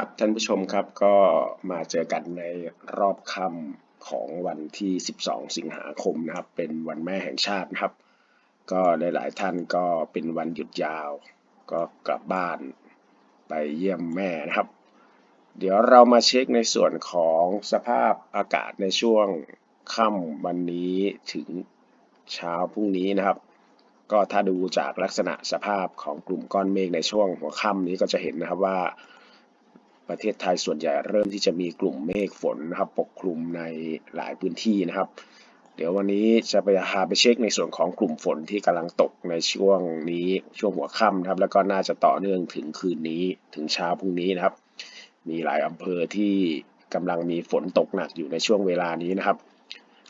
ครับท่านผู้ชมครับก็มาเจอกันในรอบค่ำของวันที่ 12 สิงหาคมนะครับ เป็นวันแม่แห่งชาตินะครับ ก็หลาย ๆ ท่านก็เป็นวันหยุดยาว ก็กลับบ้านไปเยี่ยมแม่นะครับ เดี๋ยวเรามาเช็คในส่วนของสภาพอากาศในช่วงค่ำวันนี้ถึงเช้าพรุ่งนี้นะครับ ก็ถ้าดูจากลักษณะสภาพของกลุ่มก้อนเมฆในช่วงหัวค่ำนี้ก็จะเห็นนะครับว่า ประเทศไทยส่วนใหญ่เริ่มที่จะมีกลุ่มเมฆฝนนะครับ ปกคลุมในหลายพื้นที่นะครับ เดี๋ยววันนี้จะไปหาไปเช็คในส่วนของกลุ่มฝนที่กำลังตกในช่วงนี้ช่วงหัวค่ำนะครับ แล้วก็น่าจะต่อเนื่องถึงคืนนี้ถึงเช้าพรุ่งนี้นะครับ มีหลายอำเภอที่กำลังมีฝนตกหนักอยู่ในช่วงเวลานี้นะครับ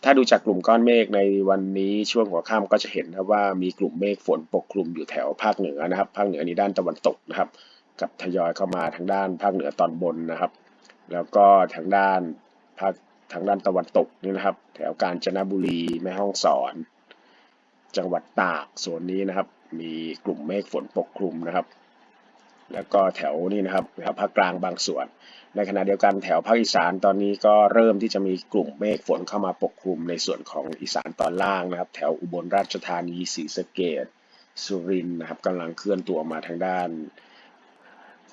ถ้าดูจากกลุ่มก้อนเมฆในวันนี้ช่วงหัวค่ำก็จะเห็นนะว่ามีกลุ่มเมฆฝนปกคลุมอยู่แถวภาคเหนือนะครับ ภาคเหนือนี้ด้านตะวันตกนะครับ กับทยอยเข้ามาทางด้านภาคเหนือตอนบนนะครับ แล้วก็ทางด้านภาคทางด้านตะวันตกนี่นะครับ แถวกาญจนบุรีแม่ฮ่องสอน จังหวัดตากโซนนี้นะครับ มีกลุ่มเมฆฝนปกคลุมนะครับ แล้วก็แถวนี้นะครับแถวภาคกลางบางส่วน ในขณะเดียวกันแถวภาคอีสานตอนนี้ก็เริ่มที่จะมีกลุ่มเมฆฝนเข้ามาปกคลุมในส่วนของอีสานตอนล่างนะครับ แถวอุบลราชธานีศรีสะเกษสุรินทร์นะครับกำลังเคลื่อนตัวมาทางด้าน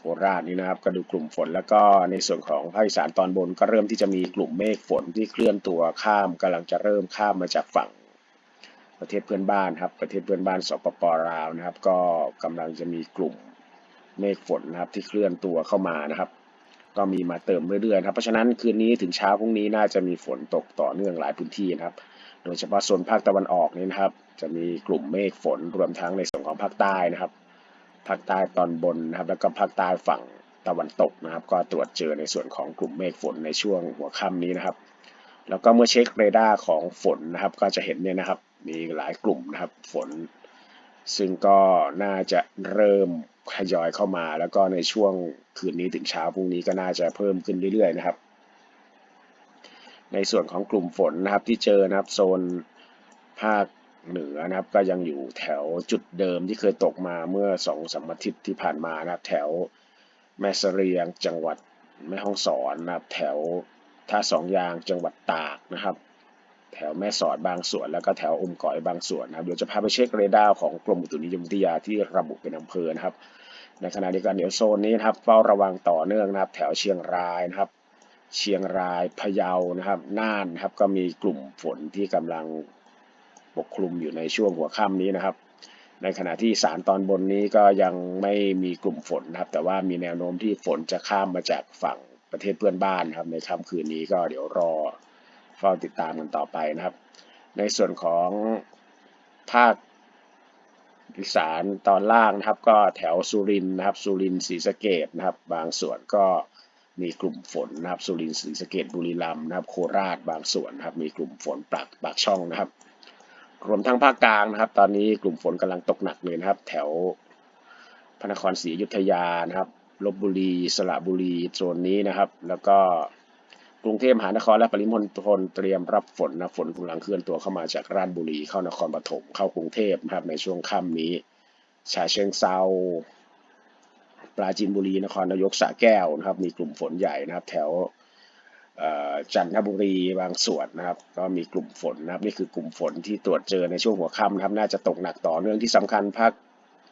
คราชนี่นะครับก็ดูกลุ่มฝนแล้วก็ในส่วนของภาคอีสานตอนบนก็เริ่มที่จะมีกลุ่มเมฆฝนที่เคลื่อนตัวข้ามกำลังจะเริ่มข้ามมาจากฝั่งประเทศเพื่อนบ้านครับประเทศเพื่อนบ้านสปปลาวนะครับ ก็กำลังจะมีกลุ่มเมฆฝนนะครับที่เคลื่อนตัวเข้ามานะครับ ก็มีมาเติมเรื่อยๆครับเพราะฉะนั้นคืนนี้ถึงเช้าพรุ่งนี้น่าจะมีฝนตกต่อเนื่องหลายพื้นที่นะครับ โดยเฉพาะโซนภาคตะวันออกนี่นะครับ จะมีกลุ่มเมฆฝนรวมทั้งในส่วนของภาคใต้นะครับ ภาคใต้ตอนบนนะครับ แล้วก็ภาคใต้ฝั่งตะวันตกนะครับ ก็ตรวจเจอในส่วนของกลุ่มเมฆฝนในช่วงหัวค่ำนี้นะครับ แล้วก็เมื่อเช็คเรดาร์ของฝนนะครับ ก็จะเห็นเนี่ยนะครับ มีหลายกลุ่มนะครับฝน ซึ่งก็น่าจะเริ่มทยอยเข้ามา แล้วก็ในช่วงคืนนี้ถึงเช้าพรุ่งนี้ก็น่าจะเพิ่มขึ้นเรื่อยๆนะครับ ในส่วนของกลุ่มฝนนะครับที่เจอนะครับโซนภาค เหนือนะครับ ก็ยังอยู่แถวจุดเดิมที่เคยตกมาเมื่อสองสามอาทิตย์ที่ผ่านมานะครับ แถวแม่เสรียงจังหวัดแม่ฮ่องสอนนะครับ แถวท่าสองยางจังหวัดตากนะครับ แถวแม่สอดบางส่วน แล้วก็แถวอมก๋อยบางส่วนนะครับเดี๋ยวจะพาไปเช็คเรดาร์ของกรมอุตุนิยมวิทยาที่ระบุเป็นอำเภอนะครับ ในขณะเดียวกันเดี๋ยวโซนนี้นะครับเฝ้าระวังต่อเนื่องนะครับ แถวเชียงรายนะครับ เชียงรายพะเยานะครับ น่านนะครับก็มีกลุ่มฝนที่กำลัง ปกคลุมอยู่ในช่วงหัวค่ำนี้นะครับ ในขณะที่สารตอนบนนี้ก็ยังไม่มีกลุ่มฝนนะครับ แต่ว่ามีแนวโน้มที่ฝนจะข้ามมาจากฝั่งประเทศเพื่อนบ้านครับ ในค่ำคืนนี้ก็เดี๋ยวรอเฝ้าติดตามกันต่อไปนะครับ ในส่วนของภาคอีสานตอนล่างนะครับก็แถวสุรินทร์นะครับสุรินทร์ศรีสะเกดนะครับ บางส่วนก็มีกลุ่มฝนนะครับสุรินทร์ศรีสะเกดบุรีรัมย์นะครับโคราชบางส่วนนะครับมีกลุ่มฝนปากปากช่องนะครับ รวมทั้งภาคกลางนะครับ ตอนนี้กลุ่มฝนกำลังตกหนักเลยนะครับ แถวพระนครศรีอยุธยานะครับลบบุรี สระบุรีโซนนี้นะครับ แล้วก็กรุงเทพมหานครและปริมณฑลเตรียมรับฝนนะฝนกำลังเคลื่อนตัวเข้ามาจากราชบุรีเข้านครปฐมเข้ากรุงเทพนะครับในช่วงค่ำนี้ฉะเชิงเซาปราจีนบุรีนครนายกสระแก้วนะครับ มีกลุ่มฝนใหญ่นะครับ แถว จันทบุรีบางส่วนนะครับ ก็มีกลุ่มฝนนะครับ นี่คือกลุ่มฝนที่ตรวจเจอในช่วงหัวค่ำนะครับ น่าจะตกหนักต่อเนื่องที่สำคัญภาค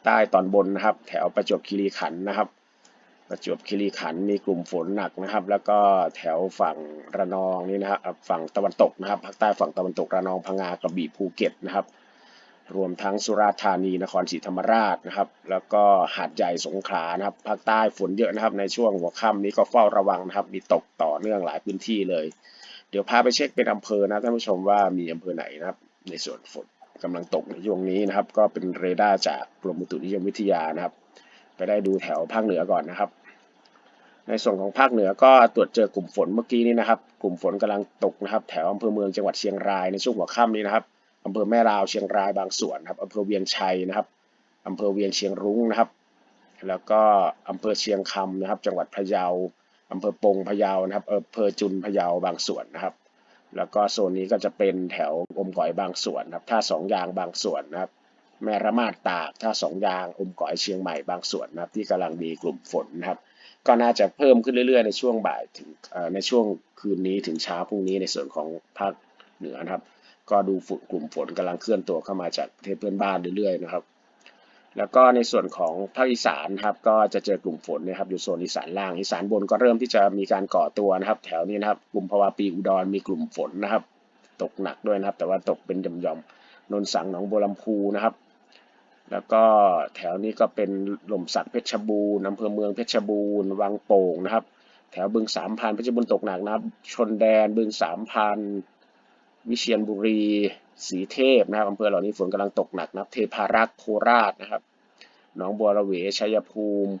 ใต้ตอนบนนะครับ แถวประจวบคีรีขันธ์นะครับ ประจวบคีรีขันธ์มีกลุ่มฝนหนักนะครับ แล้วก็แถวฝั่งระนองนี่นะครับฝั่งตะวันตกนะครับภาคใต้ฝั่งตะวันตกระนองพังงากระบี่ภูเก็ตนะครับ รวมทั้งสุราษฎร์ธานีนครศรีธรรมราชนะครับ แล้วก็หาดใหญ่สงขลานะครับภาคใต้ฝนเยอะนะครับ ในช่วงหัวค่ำนี้ก็เฝ้าระวังนะครับ มีตกต่อเนื่องหลายพื้นที่เลย เดี๋ยวพาไปเช็คเป็นอำเภอนะท่านผู้ชมว่ามีอำเภอไหนนะครับ ในส่วนฝนกำลังตกในช่วงนี้นะครับ ก็เป็นเรดาร์จากกรมอุตุนิยมวิทยานะครับ ไปได้ดูแถวภาคเหนือก่อนนะครับ ในส่วนของภาคเหนือก็ตรวจเจอกลุ่มฝนเมื่อกี้นี้นะครับ กลุ่มฝนกำลังตกนะครับ แถวอำเภอเมืองจังหวัดเชียงรายในช่วงหัวค่ำนี้นะครับ อำเภอแม่ราวเชียงรายบางส่วนนะครับอำเภอเวียงชัยนะครับอำเภอเวียงเชียงรุ้งนะครับ แล้วก็อำเภอเชียงคำนะครับ จังหวัดพะเยาอำเภอปงพะเยานะครับอำเภอจุนพะเยาบางส่วนนะครับ แล้วก็โซนนี้ก็จะเป็นแถวอมก๋อยบางส่วนครับท่าสองยางบางส่วนนะครับ แม่ระมาดตากท่าสองยางอมก่อยเชียงใหม่บางส่วนนะครับ ที่กำลังมีกลุ่มฝนนะครับ ก็น่าจะเพิ่มขึ้นเรื่อยๆ ในช่วงบ่ายถึงในช่วงคืนนี้ถึงเช้าพรุ่งนี้ในส่วนของภาคเหนือนะครับ ก็ดูฝุ่นกลุ่มฝนกำลังเคลื่อนตัวเข้ามาจากประเทศเพื่อนบ้านเรื่อยๆนะครับแล้วก็ในส่วนของภาคอีสานครับก็จะเจอกลุ่มฝนนะครับอยู่โซนอีสานล่างอีสานบนก็เริ่มที่จะมีการก่อตัวนะครับ แถวนี้นะครับกลุ่มภาวะปีอุดรมีกลุ่มฝนนะครับ ตกหนักด้วยนะครับ แต่ว่าตกเป็นหย่อมๆนนสังหนองบัวลำพูนะครับ แล้วก็แถวนี้ก็เป็นหล่มสักเพชรบูรณ์อำเภอเมืองเพชรบูรณ์วังโป่งนะครับ แถวบึงสามพันเพชรบูรณ์ตกหนักนะครับ ชนแดนบึงสามพัน วิเชียรบุรี สีเทพนะครับอำเภอเหล่านี้ฝนกำลังตกหนักนะครับ เทพารักษ์โคราชนะครับ หนองบัวระเวชัยภูมิ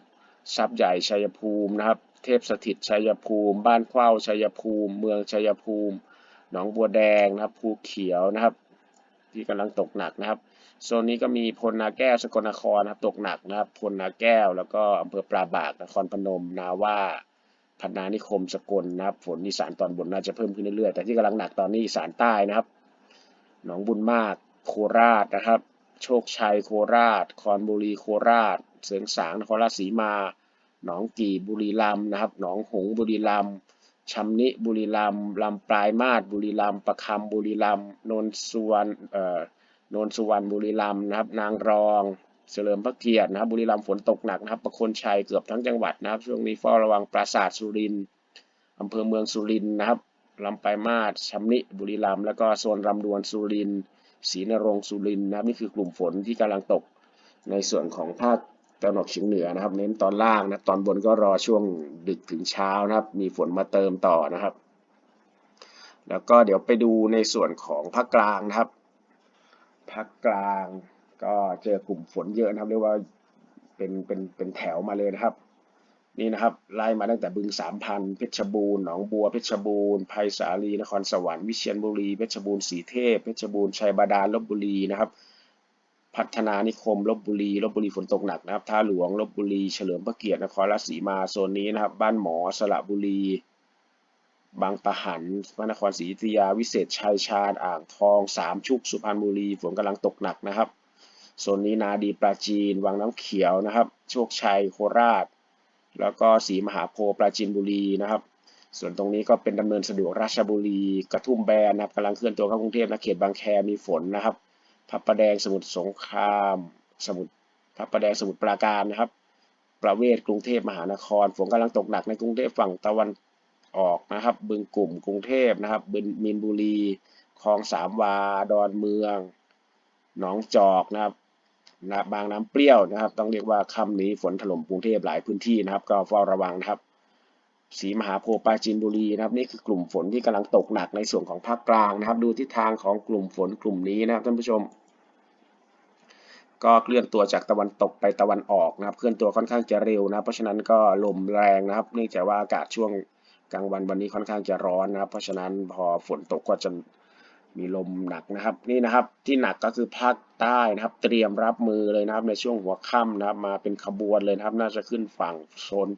ทรัพย์ใหญ่ชัยภูมินะครับ เทพสถิตชัยภูมิ บ้านเข้าชัยภูมิ เมืองชัยภูมิ หนองบัวแดงนะครับภูเขียวนะครับ ที่กำลังตกหนักนะครับ โซนนี้ก็มีพลนาแก้วสกลนครนะครับตกหนักนะครับพลนาแก้วแล้วก็อำเภอปราบากนครพนมนาว่า พัฒนานิคมสกลนะครับ ฝนอีสานตอนบนน่าจะเพิ่มขึ้นเรื่อยๆ แต่ที่กำลังหนักตอนนี้อีสานใต้นะครับ หนองบุญมากโคราชนะครับ โชคชัยโคราช คอนบุรีโคราช เสริงสางนครราชสีมา หนองกี่บุรีรัมย์นะครับ หนองหงบุรีรัมย์ชำนิบุรีรัมย์ลำปลายมาศบุรีรัมย์ประคำบุรีรัมย์นนสุวรรณเอ่อนนสุวรรณบุรีรัมย์นะครับ นางรอง เฉลิมพระเกียรตินะครับบุรีรัมย์ฝนตกหนักนะครับประคนชัยเกือบทั้งจังหวัดนะครับ ช่วงนี้เฝ้าระวังปราสาทสุรินอำเภอเมืองสุรินนะครับลำปลายมาศชำนิบุรีรัมย์แล้วก็โซนลำดวนสุรินศรีนรงสุรินนะครับนี่คือกลุ่มฝนที่กำลังตกในส่วนของภาคตะวันออกเฉียงเหนือนะครับ เน้นตอนล่างนะตอนบนก็รอช่วงดึกถึงเช้านะครับ มีฝนมาเติมต่อนะครับ แล้วก็เดี๋ยวไปดูในส่วนของภาคกลางนะครับภาคกลาง ก็เจอกลุ่มฝนเยอะนะครับ เรียกว่าเป็นเป็นเป็นแถวมาเลยนะครับ นี่นะครับไล่มาตั้งแต่บึงสามพันเพชรบูรณ์หนองบัวเพชรบูรณ์ไผ่สาลีนครสวรรค์วิเชียรบุรีเพชรบูรณ์สีเทพเพชรบูรณ์ชัยบาดาลลบบุรีนะครับ พัฒนานิคมลบบุรีลบบุรีฝนตกหนักนะครับท่าหลวงลบบุรีเฉลิมพระเกียรตินครราชสีมาโซนนี้นะครับ บ้านหมอสระบุรีบางปะหันพระนครศรีอยุธยา วิเศษชัยชาญอ่างทองสามชุกสุพรรณบุรีฝนกำลังตกหนักนะครับ โซนนี้นาดีปราจีน วังน้ำเขียวนะครับ โชคชัยโคราช แล้วก็ศรีมหาโพปราจีนบุรีนะครับ ส่วนตรงนี้ก็เป็นดำเนินสะดวกราชบุรี กระทุ่มแบนนะครับกำลังเคลื่อนตัวเข้ากรุงเทพนะเขตบางแคมีฝนนะครับพระประแดงสมุทรสงคราม สมุทรพระประแดงสมุทรปราการนะครับ ประเวศกรุงเทพมหานครฝนกำลังตกหนักในกรุงเทพฝั่งตะวันออกนะครับ บึงกลุ่มกรุงเทพนะครับบึงมีนบุรีคลองสามวาดอนเมืองหนองจอกนะครับ นะบางน้ำเปรี้ยวนะครับ ต้องเรียกว่าค่ำนี้ฝนถล่มกรุงเทพหลายพื้นที่นะครับ ก็เฝ้าระวังนะครับศรีมหาโพธิ์ปราจีนบุรีนะครับนี่คือกลุ่มฝนที่กำลังตกหนักในส่วนของภาคกลางนะครับ ดูทิศทางของกลุ่มฝนกลุ่มนี้นะครับท่านผู้ชม ก็เคลื่อนตัวจากตะวันตกไปตะวันออกนะครับ เคลื่อนตัวค่อนข้างจะเร็วนะเพราะฉะนั้นก็ลมแรงนะครับ เนื่องจากว่าอากาศช่วงกลางวันวันนี้ค่อนข้างจะร้อนนะครับ เพราะฉะนั้นพอฝนตกก็จะ มีลมหนักนะครับนี่นะครับที่หนักก็คือภาคใต้นะครับ เตรียมรับมือเลยนะครับในช่วงหัวค่ำนะครับ มาเป็นขบวนเลยนะครับ น่าจะขึ้นฝั่งโซน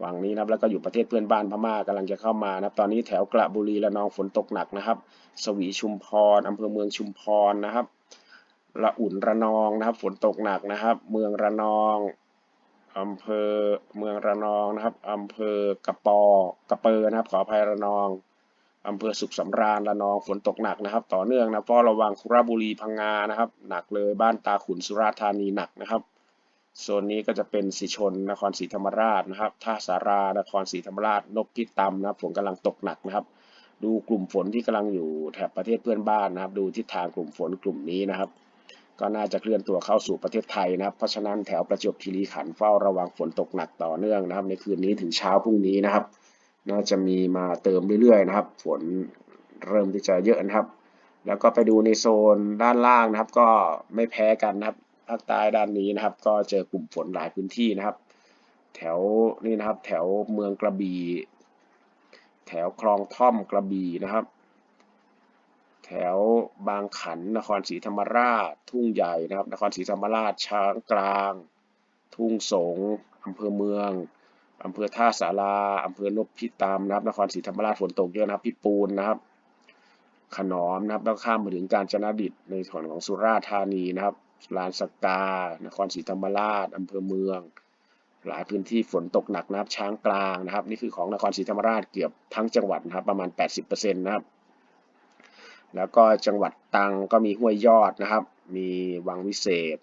ฝั่งนี้นะครับแล้วก็อยู่ประเทศเพื่อนบ้านพม่ากำลังจะเข้ามานะครับ ตอนนี้แถวกระบุรีและนองฝนตกหนักนะครับ สวีชุมพรอำเภอเมืองชุมพรนะครับละอุ่นระนองนะครับ ฝนตกหนักนะครับ เมืองระนองอำเภอเมืองระนองนะครับอำเภอกระปอกระเปอนะครับ ขออภัยระนอง อำเภอสุขสำราญระนองฝนตกหนักนะครับ ต่อเนื่องนะเฝ้าระวังคุระบุรีพังงานะครับ หนักเลยบ้านตาขุนสุราษฎร์ธานีหนักนะครับโซนนี้ก็จะเป็นสีชนนครศรีธรรมราชนะครับท่าสารานครศรีธรรมราชนกพิตำนะครับฝนกำลังตกหนักนะครับ ดูกลุ่มฝนที่กำลังอยู่แถบประเทศเพื่อนบ้านนะครับ ดูทิศทางกลุ่มฝนกลุ่มนี้นะครับ ก็น่าจะเคลื่อนตัวเข้าสู่ประเทศไทยนะครับ เพราะฉะนั้นแถวประจวบคีรีขันธ์เฝ้าระวังฝนตกหนักต่อเนื่องนะครับ ในคืนนี้ถึงเช้าพรุ่งนี้นะครับ น่าจะมีมาเติมเรื่อยๆนะครับ ฝนเริ่มที่จะเยอะนะครับ แล้วก็ไปดูในโซนด้านล่างนะครับ ก็ไม่แพ้กันนะครับภาคใต้ด้านนี้นะครับ ก็เจอกลุ่มฝนหลายพื้นที่นะครับ แถวนี่นะครับ แถวเมืองกระบี่แถวคลองท่อมกระบี่นะครับ แถวบางขันนครศรีธรรมราช ทุ่งใหญ่นะครับ นครศรีธรรมราชช้างกลาง ทุ่งสงอำเภอเมือง อำเภอท่าสาราอำเภอนพิตามนะครับ นครศรีธรรมราชฝนตกเยอะนะครับพิปูนนะครับ ขนอมนะครับแล้วข้ามมาถึงกาญจนดิตในส่วนของสุราษฎร์ธานีนะครับ ลานสกา นครศรีธรรมราชอำเภอเมือง หลายพื้นที่ฝนตกหนักนะครับ ช้างกลางนะครับ นี่คือของนครศรีธรรมราชเกือบทั้งจังหวัดนะครับ ประมาณ 80%นะครับ แล้วก็จังหวัดตรังก็มีห้วยยอดนะครับ มีวังวิเศษ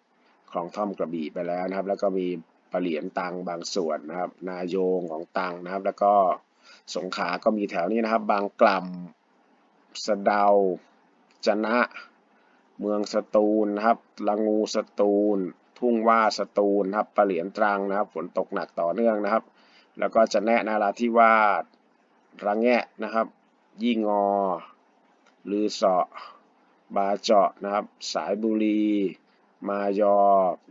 คลองท่อมกระบี่ไปแล้วนะครับ แล้วก็มี ปะเหลียนตังบางส่วนนะครับ นาโยงของตังนะครับ แล้วก็สงขาก็มีแถวนี้นะครับ บางกล่ำสะเดาจนะ เมืองสตูลนะครับละงูสตูล ทุ่งว่าสตูลนะครับปะเหลียนตรังนะครับ ฝนตกหนักต่อเนื่องนะครับ แล้วก็จะแนะนาราธิวาสระแงะนะครับ ยี่งอ ลือเสาะ บาเจาะนะครับ สายบุรี มายอ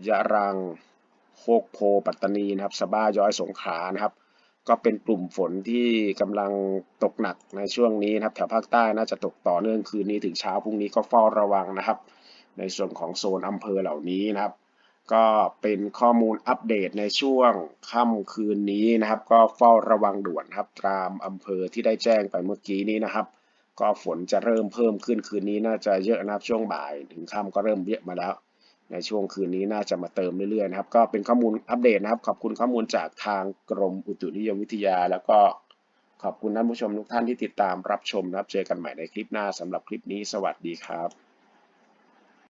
ยะรัง โคกโพปัตตานีนะครับสบ้าย้อยสงขลานะครับ ก็เป็นกลุ่มฝนที่กำลังตกหนักในช่วงนี้นะครับ แถวภาคใต้น่าจะตกต่อเนื่องคืนนี้ถึงเช้าพรุ่งนี้ก็เฝ้าระวังนะครับ ในส่วนของโซนอำเภอเหล่านี้นะครับ ก็เป็นข้อมูลอัปเดตในช่วงค่ำคืนนี้นะครับ ก็เฝ้าระวังด่วนครับตามอำเภอที่ได้แจ้งไปเมื่อกี้นี้นะครับก็ฝนจะเริ่มเพิ่มขึ้นคืนนี้น่าจะเยอะนะครับช่วงบ่ายถึงค่ำก็เริ่มเยอะมาแล้ว ในช่วงคืนนี้น่าจะมาเติมเรื่อยๆนะครับ ก็เป็นข้อมูลอัปเดตนะครับ ขอบคุณข้อมูลจากทางกรมอุตุนิยมวิทยา แล้วก็ขอบคุณท่านผู้ชมทุกท่านที่ติดตามรับชมนะครับ เจอกันใหม่ในคลิปหน้าสำหรับคลิปนี้ สวัสดีครับ